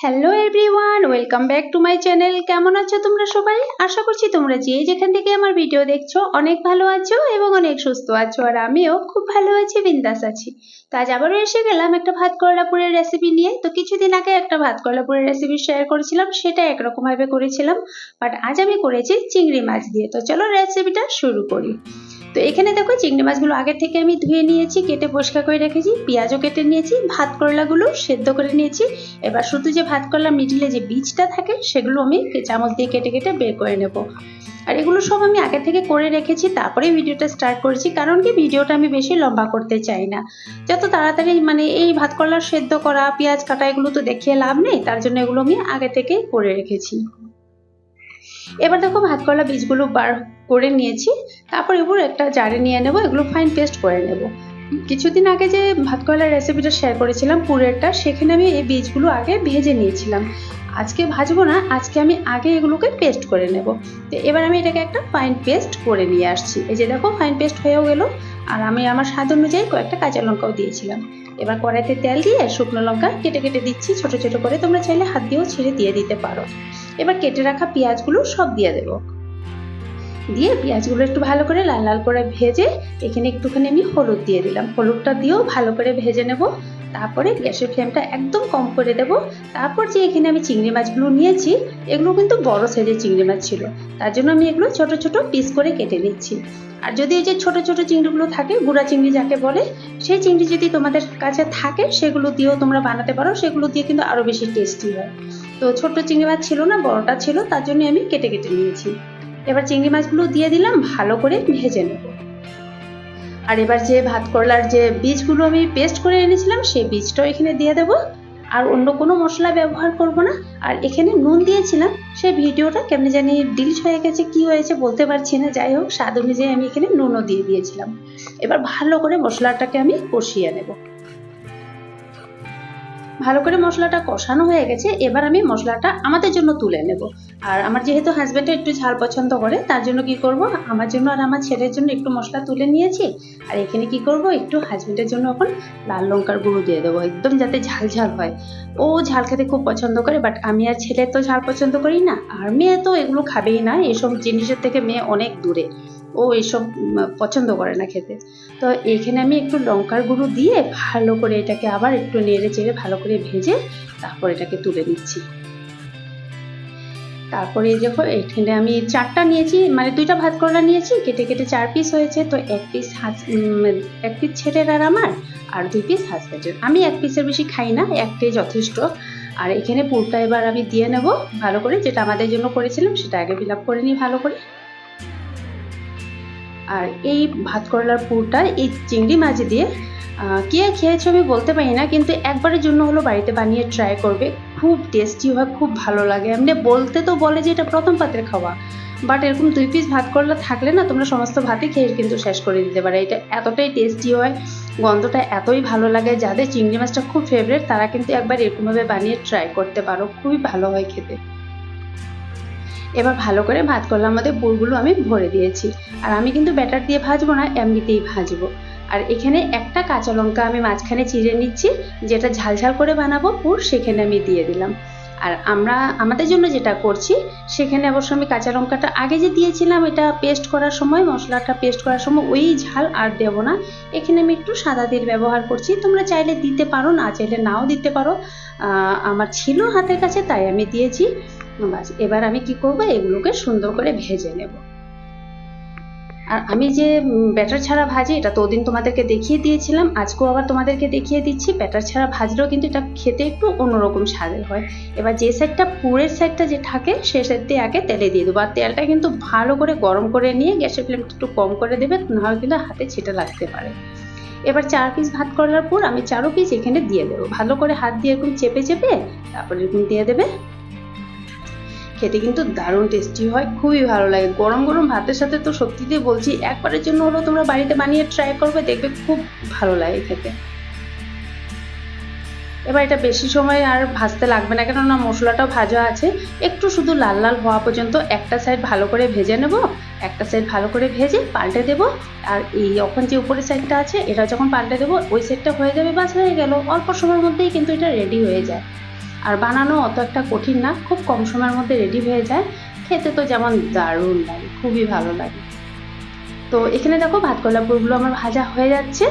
Hello everyone welcome back to my channel কেমন আছো তোমরা সবাই? আশা করছি তোমরা যে যেখান থেকে আমার ভিডিও দেখছ, অনেক ভালো আছো এবং অনেক সুস্থ আছো, আর আমিও খুব ভালো আছি, বিন্দাস আছি। তো আজ আবারও এসে গেলাম একটা ভাত করলাপুরের রেসিপি নিয়ে। তো কিছুদিন আগে একটা ভাত করলাপুরের রেসিপি শেয়ার করেছিলাম, সেটা একরকমভাবে করেছিলাম বাট আজ আমি করেছি চিংড়ি মাছ দিয়ে। তো চলো রেসিপিটা শুরু করি। তো এখানে দেখো চিংড়ি মাছগুলো আগে থেকে আমি ধুয়ে নিয়েছি, কেটে পরিষ্কার করে রেখেছি, পেঁয়াজও কেটে নিয়েছি, ভাত করলাগুলো সেদ্ধ করে নিয়েছি। এবার শুধু যে ভাত করলা মিডিলে যে বীজটা থাকে, সেগুলো আমি চামচ দিয়ে কেটে কেটে বের করে নেব। আর এগুলো সব আমি আগে থেকে করে রেখেছি, তারপরে ভিডিওটা স্টার্ট করেছি, কারণ কি ভিডিওটা আমি বেশি লম্বা করতে চাই না। যত তাড়াতাড়ি মানে এই ভাত করলা সেদ্ধ করা, পেঁয়াজ কাটা, এগুলো তো দেখিয়ে লাভ নেই, তার জন্য এগুলো আমি আগে থেকে করে রেখেছি। এবার দেখো ভাত করলা বীজগুলো বার করে নিয়েছি। তারপর এবার একটা জারে নিয়ে নেব, এগুলো ফাইন পেস্ট করে নেব। কিছুদিন আগে যে ভাত কয়লার রেসিপিটা শেয়ার করেছিলাম, পুরেরটা, সেখানে আমি এই বীজগুলো আগে ভেজে নিয়েছিলাম। আজকে ভাজবো না, আজকে আমি আগে এগুলোকে পেস্ট করে নেব। তো এবার আমি এটাকে একটা ফাইন পেস্ট করে নিয়ে আসছি। এই যে দেখো ফাইন পেস্ট হয়েও গেল। আর আমি আমার স্বাদ অনুযায়ী কয়েকটা কাঁচা লঙ্কাও দিয়েছিলাম। এবার কড়াইতে তেল দিয়ে শুকনো লঙ্কা কেটে কেটে দিচ্ছি, ছোট ছোট করে তোমরা চাইলে হাত দিয়েও ছেড়ে দিয়ে দিতে পারো। এবার কেটে রাখা পেঁয়াজগুলো সব দিয়ে দেবো। দিয়ে পেঁয়াজগুলো একটু ভালো করে লাল লাল করে ভেজে এখানে একটুখানি আমি হলুদ দিয়ে দিলাম। হলুদটা দিয়েও ভালো করে ভেজে নেব। তারপরে গ্যাসের ফ্লেমটা একদম কম করে দেব। তারপর যে এখানে আমি চিংড়ি মাছগুলো নিয়েছি, এগুলো কিন্তু বড় সাইজের চিংড়ি মাছ ছিল। তার জন্য আমি এগুলো ছোট ছোট পিস করে কেটে নিচ্ছি। আর যদি এই যে ছোট ছোট চিংড়িগুলো থাকে, গুঁড়া চিংড়ি যাকে বলে, সেই চিংড়ি যদি তোমাদের কাছে থাকে, সেগুলো দিয়েও তোমরা বানাতে পারো। সেগুলো দিয়ে কিন্তু আরও বেশি টেস্টি হয়। তো ছোট চিংড়ি মাছ ছিল না, বড়টা ছিল, তার জন্য আমি কেটে কেটে নিয়েছি। এবার চিংড়ি মাছগুলো দিয়ে দিলাম, ভালো করে ভেজে নেব। আর এবার যে ভাত করলার যে বীজগুলো আমি পেস্ট করে এনেছিলাম, সেই বীজটাও এখানে দিয়ে দেব। আর অন্য কোনো মশলা ব্যবহার করব না। আর এখানে নুন দিয়েছিলাম, সেই ভিডিওটা কেমনি জানি ডিলিট হয়ে গেছে, কি হয়েছে বলতে পারছি না। যাই হোক, স্বাদ অনুযায়ী আমি এখানে নুনও দিয়ে দিয়েছিলাম। এবার ভালো করে মশলাটাকে আমি কষিয়ে নেব। ভালো করে মশলাটা কষানো হয়ে গেছে, এবার আমি মশলাটা আমাদের জন্য তুলে নেব। আর আমার যেহেতু হাজব্যান্ডটা একটু ঝাল পছন্দ করে, তার জন্য কি করব? আমার জন্য আর আমার ছেলের জন্য একটু মশলা তুলে নিয়েছি। আর এখানে কি করব? একটু হাজব্যান্ডের জন্য এখন লাল লঙ্কার গুঁড়ো দিয়ে দেবো, একদম যাতে ঝাল ঝাল হয়। ও ঝাল খেতে খুব পছন্দ করে বাট আমি আর ছেলে তো ঝাল পছন্দ করি না। আর মেয়ে তো এগুলো খাবেই না, এসব জিনিসের থেকে মেয়ে অনেক দূরে। ও এসব পছন্দ করে না খেতে। তো এখানে আমি একটু লঙ্কার গুঁড়ো দিয়ে ভালো করে এটাকে আবার একটু নেড়ে চেড়ে ভালো করে ভেজে তারপর এটাকে তুলে নিচ্ছি। তারপরে দেখো এখানে আমি চারটা নিয়েছি মানে দুইটা ভাত করলা নিয়েছি, কেটে কেটে চার পিস হয়েছে, তো এক পিস এক পিস ছেলের আর আমার, আর দুই পিস হাজব্যান্ডের আমি এক পিসের বেশি খাই না, একটাই যথেষ্ট। আর এখানে পুরটা এবার আমি দিয়ে নেব, ভালো করে, যেটা আমাদের জন্য করেছিলাম, সেটা আগে ফিল আপ করে নিই ভালো করে। আর এই ভাত করলার পুরটা, এই চিংড়ি মাছ দিয়ে কে খেয়েছো আমি বলতে পারি না, কিন্তু একবারের জন্য হলো বাড়িতে বানিয়ে ট্রাই করবে। খুব টেস্টি হয়, খুব ভালো লাগে। এমনি বলতে তো বলে যে এটা প্রথম পাতের খাওয়া বাট এরকম দুই পিস ভাত করলা থাকলে না তোমরা সমস্ত ভাতই খেয়ে কিন্তু শেষ করে দিতে পারে। এটা এতটাই টেস্টি হয়, গন্ধটা এতই ভালো লাগে, যাদের চিংড়ি মাছটা খুব ফেভারেট তারা কিন্তু একবার এরকমভাবে বানিয়ে ট্রাই করতে পারো, খুবই ভালো হয় খেতে। এবার ভালো করে ভাত করলার মধ্যে পুরগুলো আমি ভরে দিয়েছি। আর আমি কিন্তু ব্যাটার দিয়ে ভাজবো না, এমনিতেই ভাজবো। আর এখানে একটা কাঁচা লঙ্কা আমি মাঝখানে চিড়ে নিচ্ছি, যেটা ঝালঝাল করে বানাবো, পুর সেখানে আমি দিয়ে দিলাম। আর আমরা, আমাদের জন্য যেটা করছি, সেখানে অবশ্য আমি কাঁচা লঙ্কাটা আগে যে দিয়েছিলাম, এটা পেস্ট করার সময়, মশলাটা পেস্ট করার সময় ওই ঝাল আর দেব না। এখানে আমি একটু সাদা তেল ব্যবহার করছি, তোমরা চাইলে দিতে পারো, না চাইলে নাও দিতে পারো। আমার ছিল হাতের কাছে, তাই আমি দিয়েছি। বাস, এবার আমি কি করব, এগুলোকে সুন্দর করে ভেজে নেব। আর আমি যে ব্যাটার ছাড়া ভাজি, এটা তো ওদিন তোমাদেরকে দেখিয়ে দিয়েছিলাম, আজকেও আবার তোমাদেরকে দেখিয়ে দিচ্ছি। ব্যাটার ছাড়া ভাজলেও কিন্তু এটা খেতে একটু অন্যরকম স্বাদের হয়। এবার যে সাইডটা পুরের সাইডটা যে থাকে, সে সাইডটি আগে তেলে দিয়ে দেবো। আর তেলটা কিন্তু ভালো করে গরম করে নিয়ে গ্যাসের ফ্লেমটা একটু কম করে দেবে, নাহলে কিন্তু হাতে ছিটে লাগতে পারে। এবার চার পিস ভাত করার পর আমি চারো পিস এখানে দিয়ে দেবো। ভালো করে হাত দিয়ে এরকম চেপে চেপে, তারপরে এরকম দিয়ে দেবে। খেতে কিন্তু দারুণ টেস্টি হয়, খুবই ভালো লাগে। গরম গরম ভাতের সাথে তো সত্যিতেই বলছি, একবারের জন্য হলো তোমরা বাড়িতে বানিয়ে ট্রাই করবে, দেখবে খুব ভালো লাগে খেতে। এবার এটা বেশি সময় আর ভাজতে লাগবে না, কেননা মশলাটাও ভাজা আছে। একটু শুধু লাল লাল হওয়া পর্যন্ত একটা সাইড ভালো করে ভেজে নেব, একটা সাইড ভালো করে ভেজে পাল্টে দেব। আর এই এখন যে উপরের সাইডটা আছে, এটা যখন পাল্টে দেবো, ওই সাইডটা হয়ে যাবে, বাস হয়ে গেল। অল্প সময়ের মধ্যেই কিন্তু এটা রেডি হয়ে যায়। আর বানানো অত একটা কঠিন না, খুব কম সময়ের মধ্যে রেডি হয়ে যায়। খেতে তো যেমন দারুণ লাগে, খুবই ভালো লাগে। তো এখানে দেখো ভাত কলাপুরগুলো আমার ভাজা হয়ে যাচ্ছে।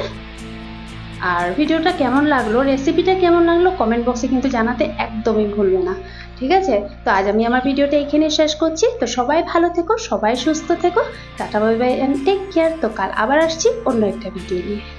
আর ভিডিওটা কেমন লাগল রেসিপিটা কেমন লাগল কমেন্ট বক্সে কিন্তু জানাতে একদমই ভুলবে না। ঠিক আছে? তো আজ আমি আমার ভিডিওটা এখানে শেষ করছি। তো সবাই ভালো থেকো, সবাই সুস্থ থেকো। Tata bye bye and take care তো কাল আবার আসছি অন্য একটা ভিডিও নিয়ে।